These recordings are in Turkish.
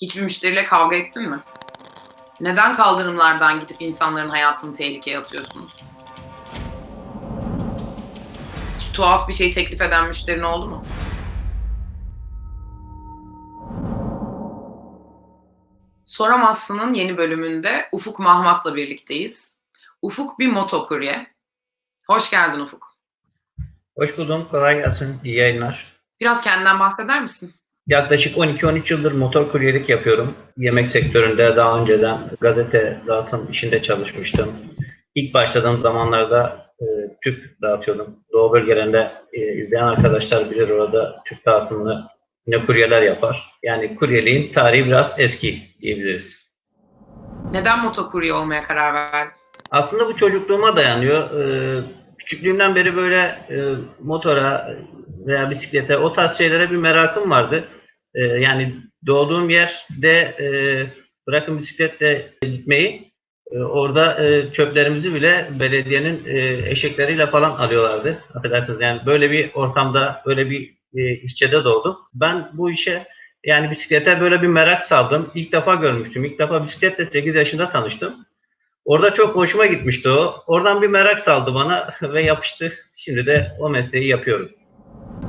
Hiçbir müşteriyle kavga ettin mi? Neden kaldırımlardan gidip insanların hayatını tehlikeye atıyorsunuz? Hiç tuhaf bir şey teklif eden müşterin oldu mu? Soramazsın'ın yeni bölümünde Ufuk Mahmat'la birlikteyiz. Ufuk bir motokurye. Hoş geldin Ufuk. Hoş buldum. Kolay gelsin. İyi yayınlar. Biraz kendinden bahseder misin? Yaklaşık 12-13 yıldır motor kuryelik yapıyorum. Yemek sektöründe daha önceden gazete dağıtım işinde çalışmıştım. İlk başladığım zamanlarda e, tüp dağıtıyordum. Doğu bölgelerinde e, izleyen arkadaşlar bilir orada tüp dağıtımını yine kuryeler yapar. Yani kuryeliğin tarihi biraz eski diyebiliriz. Neden motokurye olmaya karar verdin? Aslında bu çocukluğuma dayanıyor. Ee, küçüklüğümden beri böyle e, motora veya bisiklete o tarz şeylere bir merakım vardı. Ee, yani doğduğum yerde e, bırakın bisikletle gitmeyi e, orada e, çöplerimizi bile belediyenin e, eşekleriyle falan alıyorlardı. Affedersiniz yani böyle bir ortamda böyle bir e, işçede doğdum. Ben bu işe yani bisiklete böyle bir merak saldım. İlk defa görmüştüm. İlk defa bisikletle 8 yaşında tanıştım. Orada çok hoşuma gitmişti o. Oradan bir merak saldı bana ve yapıştı. Şimdi de o mesleği yapıyorum.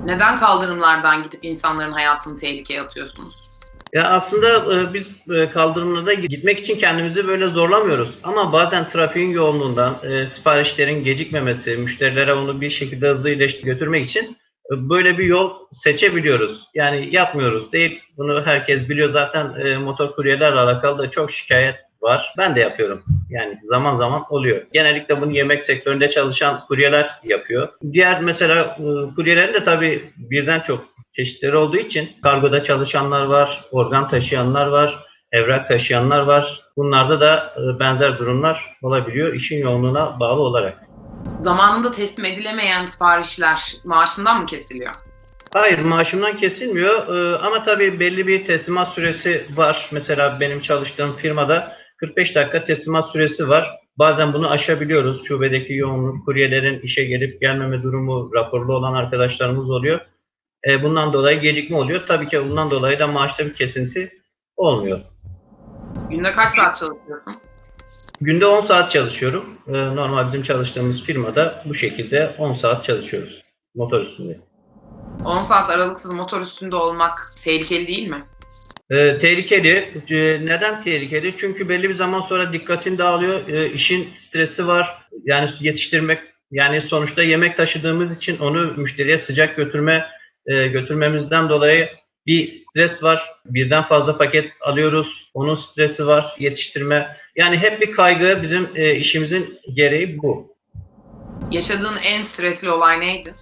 Neden kaldırımlardan gidip insanların hayatını tehlikeye atıyorsunuz? Ya aslında e, biz e, kaldırımlarda gitmek için kendimizi böyle zorlamıyoruz. Ama bazen trafiğin yoğunluğundan, e, siparişlerin gecikmemesi, müşterilere onu bir şekilde hızlı götürmek için e, böyle bir yol seçebiliyoruz. Yani yapmıyoruz değil. Bunu herkes biliyor zaten motor kuryelerle alakalı da çok şikayet var. Ben de yapıyorum. Yani zaman zaman oluyor. Genellikle bunu yemek sektöründe çalışan kuryeler yapıyor. Diğer mesela e, kuryelerin de tabii birden çok çeşitleri olduğu için kargoda çalışanlar var, organ taşıyanlar var, evrak taşıyanlar var. Bunlarda da e, benzer durumlar olabiliyor işin yoğunluğuna bağlı olarak. Zamanında teslim edilemeyen siparişler maaşından mı kesiliyor? Hayır maaşımdan kesilmiyor Ee, ama tabii belli bir teslimat süresi var. Mesela benim çalıştığım firmada 45 dakika teslimat süresi var. Bazen bunu aşabiliyoruz. Şubedeki yoğunluk, kuryelerin işe gelip gelmeme durumu raporlu olan arkadaşlarımız oluyor. Ee, bundan dolayı gecikme oluyor. Tabii ki bundan dolayı da maaşta bir kesinti olmuyor. Günde kaç saat çalışıyorsun? Günde 10 saat çalışıyorum. Ee, normal bizim çalıştığımız firmada bu şekilde 10 saat çalışıyoruz motor üstünde. 10 saat aralıksız motor üstünde olmak tehlikeli değil mi? Ee, tehlikeli. Ee, neden tehlikeli? Çünkü belli bir zaman sonra dikkatin dağılıyor. Ee, işin stresi var. Yani yetiştirmek, yani sonuçta yemek taşıdığımız için onu müşteriye sıcak götürme e, götürmemizden dolayı bir stres var. Birden fazla paket alıyoruz. Onun stresi var. Yetiştirme. Yani hep bir kaygı bizim e, işimizin gereği bu. Yaşadığın en stresli olay neydi?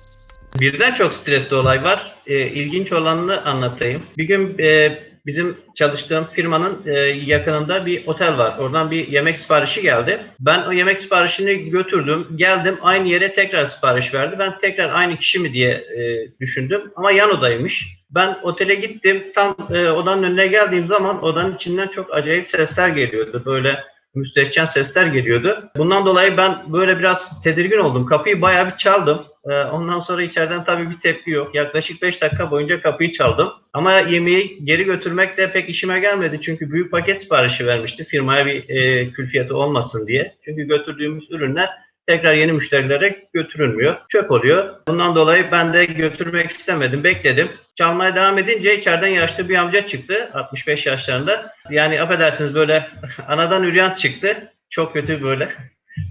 Birden çok stresli olay var. E, ilginç olanını anlatayım. Bir gün e, bizim çalıştığım firmanın e, yakınında bir otel var. Oradan bir yemek siparişi geldi. Ben o yemek siparişini götürdüm. Geldim aynı yere tekrar sipariş verdi. Ben tekrar aynı kişi mi diye e, düşündüm. Ama yan odaymış. Ben otele gittim. Tam e, odanın önüne geldiğim zaman odanın içinden çok acayip sesler geliyordu. Böyle müstehcen sesler geliyordu. Bundan dolayı ben böyle biraz tedirgin oldum. Kapıyı bayağı bir çaldım. Ee, Ondan sonra içeriden tabii bir tepki yok. Yaklaşık 5 dakika boyunca kapıyı çaldım. Ama yemeği geri götürmek de pek işime gelmedi. Çünkü büyük paket siparişi vermişti. Firmaya bir e, külfiyatı olmasın diye. Çünkü götürdüğümüz ürünler tekrar yeni müşterilere götürülmüyor. Çöp oluyor. Bundan dolayı ben de götürmek istemedim. Bekledim. Çalmaya devam edince içeriden yaşlı bir amca çıktı. 65 yaşlarında. Yani affedersiniz böyle anadan üryan çıktı. Çok kötü böyle.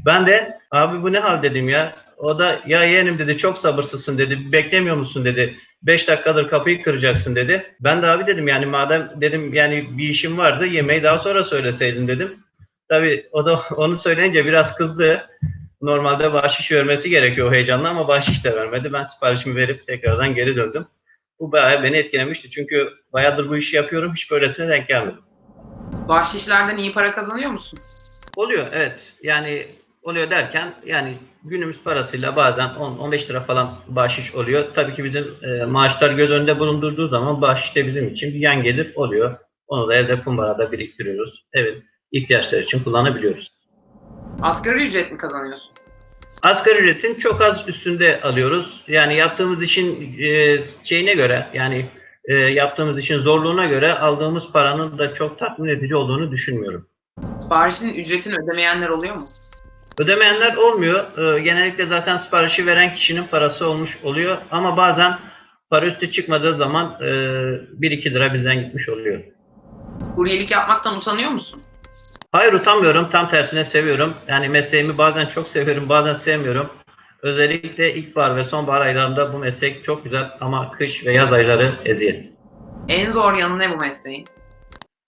Ben de abi bu ne hal dedim ya. O da ya yeğenim dedi çok sabırsızsın dedi. Beklemiyor musun dedi. 5 dakikadır kapıyı kıracaksın dedi. Ben de abi dedim yani madem dedim yani bir işim vardı yemeği daha sonra söyleseydin dedim. Tabii o da onu söyleyince biraz kızdı. Normalde bahşiş vermesi gerekiyor o heyecanla ama bahşiş de vermedi. Ben siparişimi verip tekrardan geri döndüm. Bu bayağı beni etkilemişti. Çünkü bayağıdır bu işi yapıyorum. Hiç böylesine denk gelmedim. Bahşişlerden iyi para kazanıyor musun? Oluyor evet. Yani oluyor derken yani günümüz parasıyla bazen 10-15 lira falan bahşiş oluyor. Tabii ki bizim e, maaşlar göz önünde bulundurduğu zaman bahşiş de bizim için bir yan gelir oluyor. Onu da evde kumbarada biriktiriyoruz. Evet ihtiyaçlar için kullanabiliyoruz. Asgari ücret mi kazanıyorsun? Asgari ücretin çok az üstünde alıyoruz. Yani yaptığımız işin e, şeyine göre yani e, yaptığımız işin zorluğuna göre aldığımız paranın da çok tatmin edici olduğunu düşünmüyorum. Siparişin ücretini ödemeyenler oluyor mu? Ödemeyenler olmuyor. Ee, genellikle zaten siparişi veren kişinin parası olmuş oluyor. Ama bazen para üstü çıkmadığı zaman e, 1-2 lira bizden gitmiş oluyor. Kuryelik yapmaktan utanıyor musun? Hayır utanmıyorum. Tam tersine seviyorum. Yani mesleğimi bazen çok severim, bazen sevmiyorum. Özellikle ilkbahar ve sonbahar aylarında bu meslek çok güzel ama kış ve yaz ayları eziyet. En zor yanı ne bu mesleğin?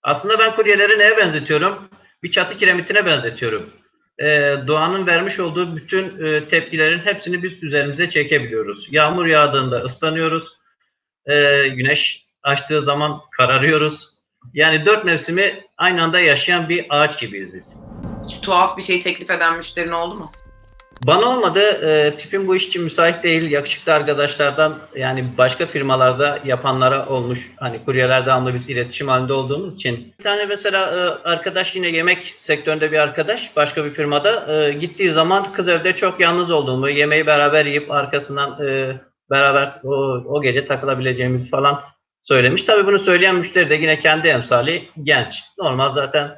Aslında ben kuryeleri neye benzetiyorum? Bir çatı kiremitine benzetiyorum. Ee, doğanın vermiş olduğu bütün e, tepkilerin hepsini biz üzerimize çekebiliyoruz. Yağmur yağdığında ıslanıyoruz. Ee, güneş açtığı zaman kararıyoruz. Yani dört mevsimi aynı anda yaşayan bir ağaç gibiyiz biz. Hiç tuhaf bir şey teklif eden müşterin oldu mu? Bana olmadı. E, tipim bu iş için müsait değil. Yakışıklı arkadaşlardan yani başka firmalarda yapanlara olmuş. Hani kuryeler devamlı biz iletişim halinde olduğumuz için. Bir tane mesela e, arkadaş yine yemek sektöründe bir arkadaş başka bir firmada e, gittiği zaman kız evde çok yalnız olduğumu, yemeği beraber yiyip arkasından e, beraber o, o gece takılabileceğimizi falan söylemiş. Tabii bunu söyleyen müşteri de yine kendi emsali genç. Normal zaten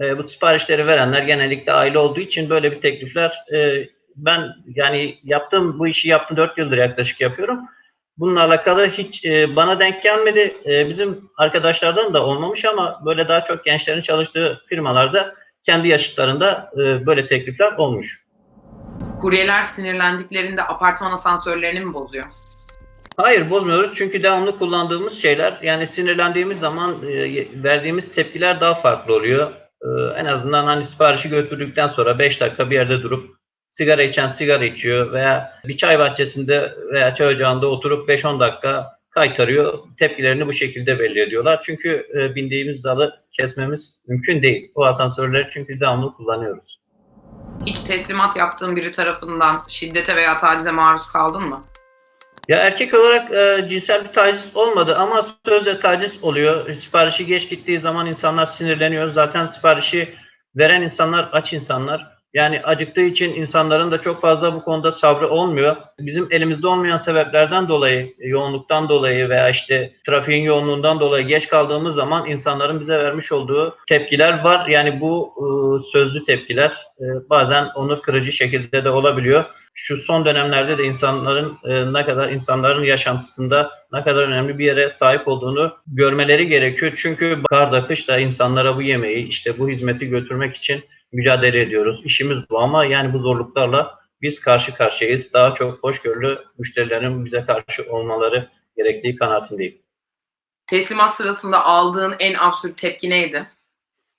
e, bu siparişleri verenler genellikle aile olduğu için böyle bir teklifler e, ben yani yaptığım bu işi yaptım 4 yıldır yaklaşık yapıyorum. Bununla alakalı hiç e, bana denk gelmedi. E, bizim arkadaşlardan da olmamış ama böyle daha çok gençlerin çalıştığı firmalarda kendi yaşıtlarında e, böyle teklifler olmuş. Kuryeler sinirlendiklerinde apartman asansörlerini mi bozuyor? Hayır bozmuyoruz çünkü devamlı kullandığımız şeyler yani sinirlendiğimiz zaman e, verdiğimiz tepkiler daha farklı oluyor. E, en azından hani siparişi götürdükten sonra 5 dakika bir yerde durup sigara içen sigara içiyor veya bir çay bahçesinde veya çay ocağında oturup 5-10 dakika kaytarıyor. Tepkilerini bu şekilde belli ediyorlar. Çünkü e, bindiğimiz dalı kesmemiz mümkün değil. O asansörleri çünkü devamlı kullanıyoruz. Hiç teslimat yaptığın biri tarafından şiddete veya tacize maruz kaldın mı? Ya erkek olarak e, cinsel bir taciz olmadı ama sözle taciz oluyor. Siparişi geç gittiği zaman insanlar sinirleniyor. Zaten siparişi veren insanlar aç insanlar. Yani acıktığı için insanların da çok fazla bu konuda sabrı olmuyor. Bizim elimizde olmayan sebeplerden dolayı, yoğunluktan dolayı veya işte trafiğin yoğunluğundan dolayı geç kaldığımız zaman insanların bize vermiş olduğu tepkiler var. Yani bu e, sözlü tepkiler e, bazen onur kırıcı şekilde de olabiliyor şu son dönemlerde de insanların e, ne kadar insanların yaşantısında ne kadar önemli bir yere sahip olduğunu görmeleri gerekiyor. Çünkü karda kışta insanlara bu yemeği işte bu hizmeti götürmek için mücadele ediyoruz. İşimiz bu ama yani bu zorluklarla biz karşı karşıyayız. Daha çok hoşgörülü müşterilerin bize karşı olmaları gerektiği kanaatindeyim. Teslimat sırasında aldığın en absürt tepki neydi?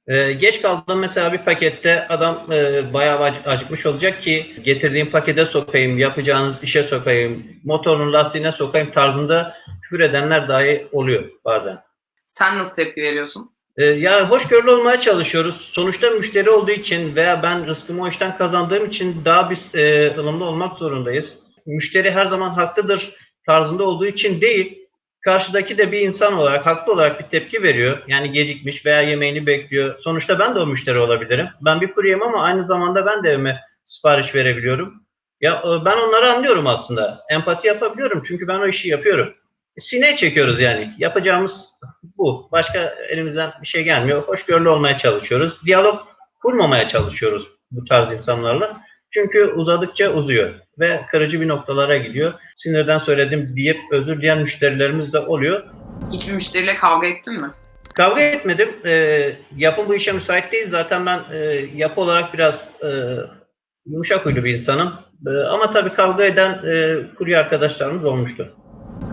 Ee, geç kaldığım mesela bir pakette adam e, bayağı ac- acıkmış olacak ki getirdiğim pakete sokayım, yapacağınız işe sokayım, motorun lastiğine sokayım tarzında küfür edenler dahi oluyor bazen. Sen nasıl tepki veriyorsun? Ee, ya hoşgörülü olmaya çalışıyoruz. Sonuçta müşteri olduğu için veya ben rızkımı o işten kazandığım için daha biz e, ılımlı olmak zorundayız. Müşteri her zaman haklıdır tarzında olduğu için değil, karşıdaki de bir insan olarak haklı olarak bir tepki veriyor. Yani gecikmiş veya yemeğini bekliyor. Sonuçta ben de o müşteri olabilirim. Ben bir kuryeyim ama aynı zamanda ben de evime sipariş verebiliyorum. Ya e, ben onları anlıyorum aslında. Empati yapabiliyorum çünkü ben o işi yapıyorum. Sineye çekiyoruz yani. Yapacağımız bu. Başka elimizden bir şey gelmiyor. Hoşgörülü olmaya çalışıyoruz. Diyalog kurmamaya çalışıyoruz bu tarz insanlarla. Çünkü uzadıkça uzuyor ve kırıcı bir noktalara gidiyor. Sinirden söyledim deyip özür dileyen müşterilerimiz de oluyor. Hiçbir müşteriyle kavga ettin mi? Kavga etmedim. Ee, yapı bu işe müsait değil. Zaten ben e, yapı olarak biraz e, yumuşak huylu bir insanım. E, ama tabii kavga eden e, kurye arkadaşlarımız olmuştu.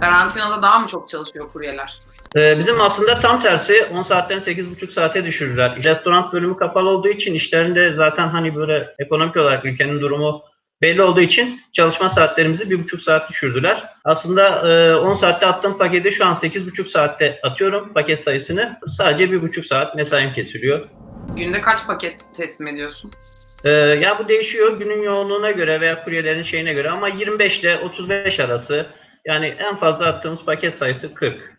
Karantinada daha mı çok çalışıyor kuryeler? Ee, Bizim aslında tam tersi 10 saatten 8,5 saate düşürdüler. Restoran bölümü kapalı olduğu için işlerinde zaten hani böyle ekonomik olarak ülkenin durumu belli olduğu için çalışma saatlerimizi 1,5 saat düşürdüler. Aslında e, 10 saatte attığım paketi şu an 8,5 saatte atıyorum paket sayısını. Sadece 1,5 saat mesaim kesiliyor. Günde kaç paket teslim ediyorsun? Ee, ya bu değişiyor günün yoğunluğuna göre veya kuryelerin şeyine göre ama 25 ile 35 arası yani en fazla attığımız paket sayısı 40.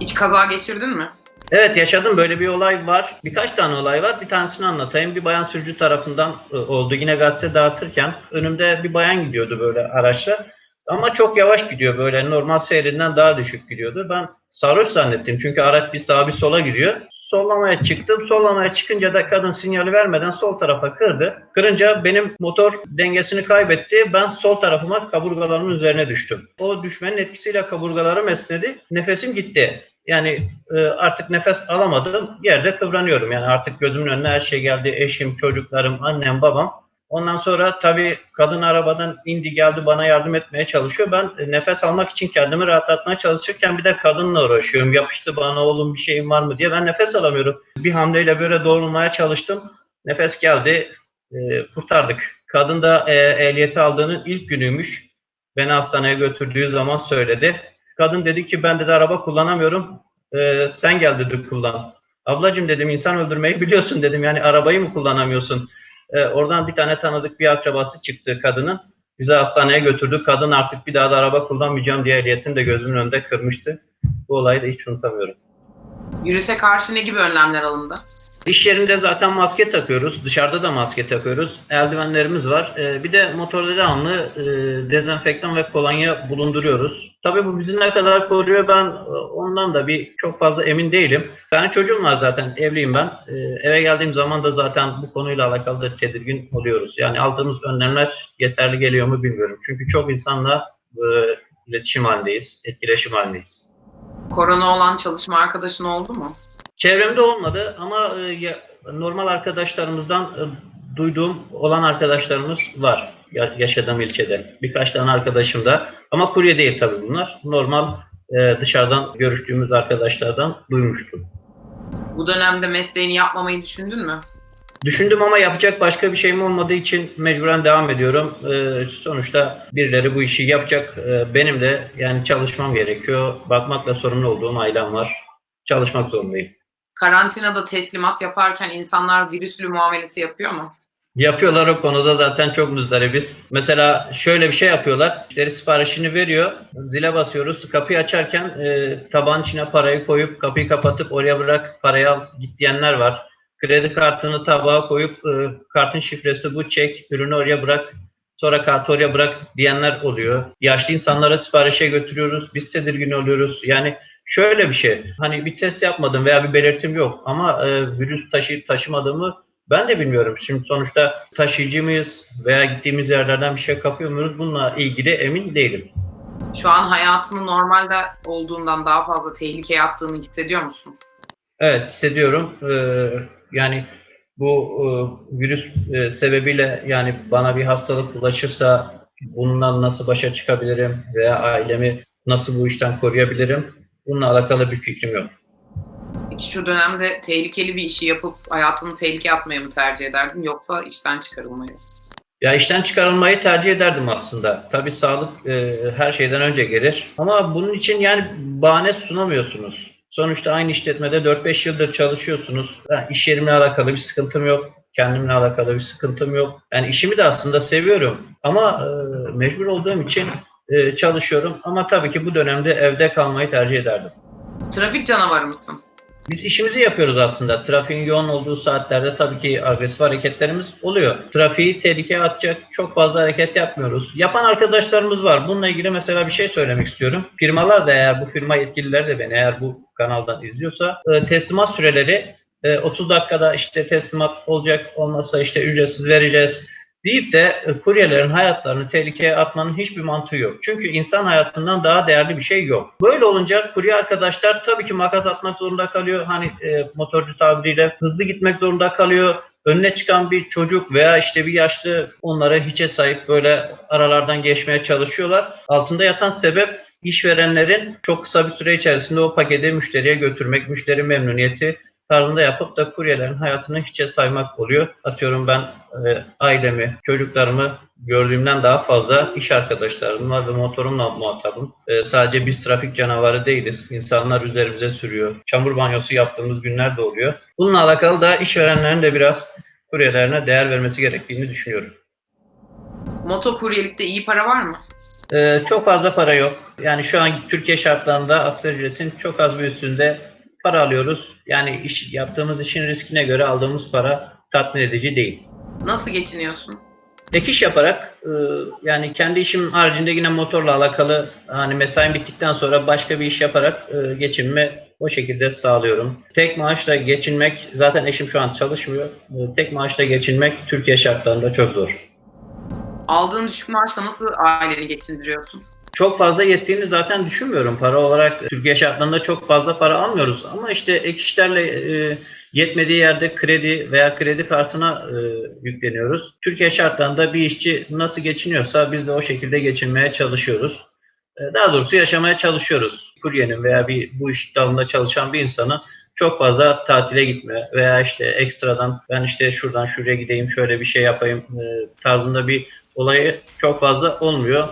Hiç kaza geçirdin mi? Evet yaşadım böyle bir olay var. Birkaç tane olay var. Bir tanesini anlatayım. Bir bayan sürücü tarafından e, oldu. Yine gazete dağıtırken önümde bir bayan gidiyordu böyle araçla. Ama çok yavaş gidiyor böyle normal seyrinden daha düşük gidiyordu. Ben sarhoş zannettim çünkü araç bir sağa bir sola gidiyor. Sollamaya çıktım. Sollamaya çıkınca da kadın sinyali vermeden sol tarafa kırdı. Kırınca benim motor dengesini kaybetti. Ben sol tarafıma kaburgalarımın üzerine düştüm. O düşmenin etkisiyle kaburgalarım esnedi. Nefesim gitti. Yani e, artık nefes alamadım. Yerde kıvranıyorum. Yani artık gözümün önüne her şey geldi. Eşim, çocuklarım, annem, babam. Ondan sonra tabii kadın arabadan indi geldi bana yardım etmeye çalışıyor. Ben e, nefes almak için kendimi rahatlatmaya çalışırken bir de kadınla uğraşıyorum. Yapıştı bana oğlum bir şeyin var mı diye. Ben nefes alamıyorum. Bir hamleyle böyle doğrulmaya çalıştım. Nefes geldi. e, kurtardık. Kadın da e, ehliyeti aldığının ilk günüymüş. Beni hastaneye götürdüğü zaman söyledi. Kadın dedi ki ben de araba kullanamıyorum. E, sen gel dedi kullan. Ablacığım dedim insan öldürmeyi biliyorsun dedim. Yani arabayı mı kullanamıyorsun? E, oradan bir tane tanıdık bir akrabası çıktı kadının. Bizi hastaneye götürdü. Kadın artık bir daha da araba kullanmayacağım diye ehliyetini de gözümün önünde kırmıştı. Bu olayı da hiç unutamıyorum. Virüse karşı ne gibi önlemler alındı? İş yerinde zaten maske takıyoruz. Dışarıda da maske takıyoruz. Eldivenlerimiz var. Ee, bir de motorda devamlı e, dezenfektan ve kolonya bulunduruyoruz. Tabii bu bizi ne kadar koruyor ben e, ondan da bir çok fazla emin değilim. Tane çocuğum var zaten evliyim ben. Ee, eve geldiğim zaman da zaten bu konuyla alakalı da tedirgin oluyoruz. Yani aldığımız önlemler yeterli geliyor mu bilmiyorum. Çünkü çok insanla e, iletişim halindeyiz, etkileşim halindeyiz. Korona olan çalışma arkadaşın oldu mu? Çevremde olmadı ama e, normal arkadaşlarımızdan e, duyduğum olan arkadaşlarımız var ya- yaşadığım ilçede. Birkaç tane arkadaşım da ama kurye değil tabii bunlar. Normal e, dışarıdan görüştüğümüz arkadaşlardan duymuştum. Bu dönemde mesleğini yapmamayı düşündün mü? Düşündüm ama yapacak başka bir şeyim olmadığı için mecburen devam ediyorum. E, sonuçta birileri bu işi yapacak. E, benim de yani çalışmam gerekiyor. Bakmakla sorumlu olduğum ailem var. Çalışmak zorundayım. Karantinada teslimat yaparken insanlar virüslü muamelesi yapıyor mu? Yapıyorlar o konuda zaten çok muzdaribiz. Mesela şöyle bir şey yapıyorlar. Müşteri siparişini veriyor. Zile basıyoruz. Kapıyı açarken e, tabağın içine parayı koyup kapıyı kapatıp oraya bırak parayı al git diyenler var. Kredi kartını tabağa koyup e, kartın şifresi bu çek ürünü oraya bırak sonra kartı oraya bırak diyenler oluyor. Yaşlı insanlara siparişe götürüyoruz. Biz tedirgin oluyoruz. Yani şöyle bir şey. Hani bir test yapmadım veya bir belirtim yok ama e, virüs taşıyıp taşımadığımı ben de bilmiyorum. Şimdi sonuçta taşıyıcı mıyız veya gittiğimiz yerlerden bir şey kapıyor muyuz? Bununla ilgili emin değilim. Şu an hayatını normalde olduğundan daha fazla tehlikeye attığını hissediyor musun? Evet hissediyorum. Ee, yani bu e, virüs e, sebebiyle yani bana bir hastalık ulaşırsa bundan nasıl başa çıkabilirim veya ailemi nasıl bu işten koruyabilirim? Bununla alakalı bir fikrim yok. Peki şu dönemde tehlikeli bir işi yapıp hayatını tehlikeye atmaya mı tercih ederdin yoksa işten çıkarılmayı? Ya işten çıkarılmayı tercih ederdim aslında. Tabii sağlık e, her şeyden önce gelir. Ama bunun için yani bahane sunamıyorsunuz. Sonuçta aynı işletmede 4-5 yıldır çalışıyorsunuz. Ha, iş yerimle alakalı bir sıkıntım yok. Kendimle alakalı bir sıkıntım yok. Yani işimi de aslında seviyorum. Ama e, mecbur olduğum için e, çalışıyorum. Ama tabii ki bu dönemde evde kalmayı tercih ederdim. Trafik canavarı mısın? Biz işimizi yapıyoruz aslında. Trafiğin yoğun olduğu saatlerde tabii ki agresif hareketlerimiz oluyor. Trafiği tehlikeye atacak çok fazla hareket yapmıyoruz. Yapan arkadaşlarımız var. Bununla ilgili mesela bir şey söylemek istiyorum. Firmalar da eğer bu firma yetkilileri de beni eğer bu kanaldan izliyorsa e, teslimat süreleri e, 30 dakikada işte teslimat olacak olmazsa işte ücretsiz vereceğiz deyip de e, kuryelerin hayatlarını tehlikeye atmanın hiçbir mantığı yok. Çünkü insan hayatından daha değerli bir şey yok. Böyle olunca kurye arkadaşlar tabii ki makas atmak zorunda kalıyor. Hani e, motorcu tabiriyle hızlı gitmek zorunda kalıyor. Önüne çıkan bir çocuk veya işte bir yaşlı onlara hiçe sahip böyle aralardan geçmeye çalışıyorlar. Altında yatan sebep işverenlerin çok kısa bir süre içerisinde o paketi müşteriye götürmek, müşteri memnuniyeti tarzında yapıp da kuryelerin hayatını hiçe saymak oluyor. Atıyorum ben e, ailemi, çocuklarımı gördüğümden daha fazla iş arkadaşlarımla ve motorumla muhatabım. E, sadece biz trafik canavarı değiliz. İnsanlar üzerimize sürüyor. Çamur banyosu yaptığımız günler de oluyor. Bununla alakalı da işverenlerin de biraz kuryelerine değer vermesi gerektiğini düşünüyorum. Motokuryelikte iyi para var mı? Ee, çok fazla para yok. Yani şu an Türkiye şartlarında asgari ücretin çok az bir üstünde para alıyoruz. Yani iş yaptığımız işin riskine göre aldığımız para tatmin edici değil. Nasıl geçiniyorsun? Ek iş yaparak e, yani kendi işim haricinde yine motorla alakalı hani mesaim bittikten sonra başka bir iş yaparak e, geçinme o şekilde sağlıyorum. Tek maaşla geçinmek zaten eşim şu an çalışmıyor. E, tek maaşla geçinmek Türkiye şartlarında çok zor. Aldığın düşük maaşla nasıl aileni geçindiriyorsun? Çok fazla yettiğini zaten düşünmüyorum. Para olarak Türkiye şartlarında çok fazla para almıyoruz. Ama işte ek işlerle e, yetmediği yerde kredi veya kredi kartına e, yükleniyoruz. Türkiye şartlarında bir işçi nasıl geçiniyorsa biz de o şekilde geçinmeye çalışıyoruz. E, daha doğrusu yaşamaya çalışıyoruz. Kuryenin veya bir bu iş dalında çalışan bir insanı çok fazla tatile gitme veya işte ekstradan ben işte şuradan şuraya gideyim şöyle bir şey yapayım e, tarzında bir olayı çok fazla olmuyor.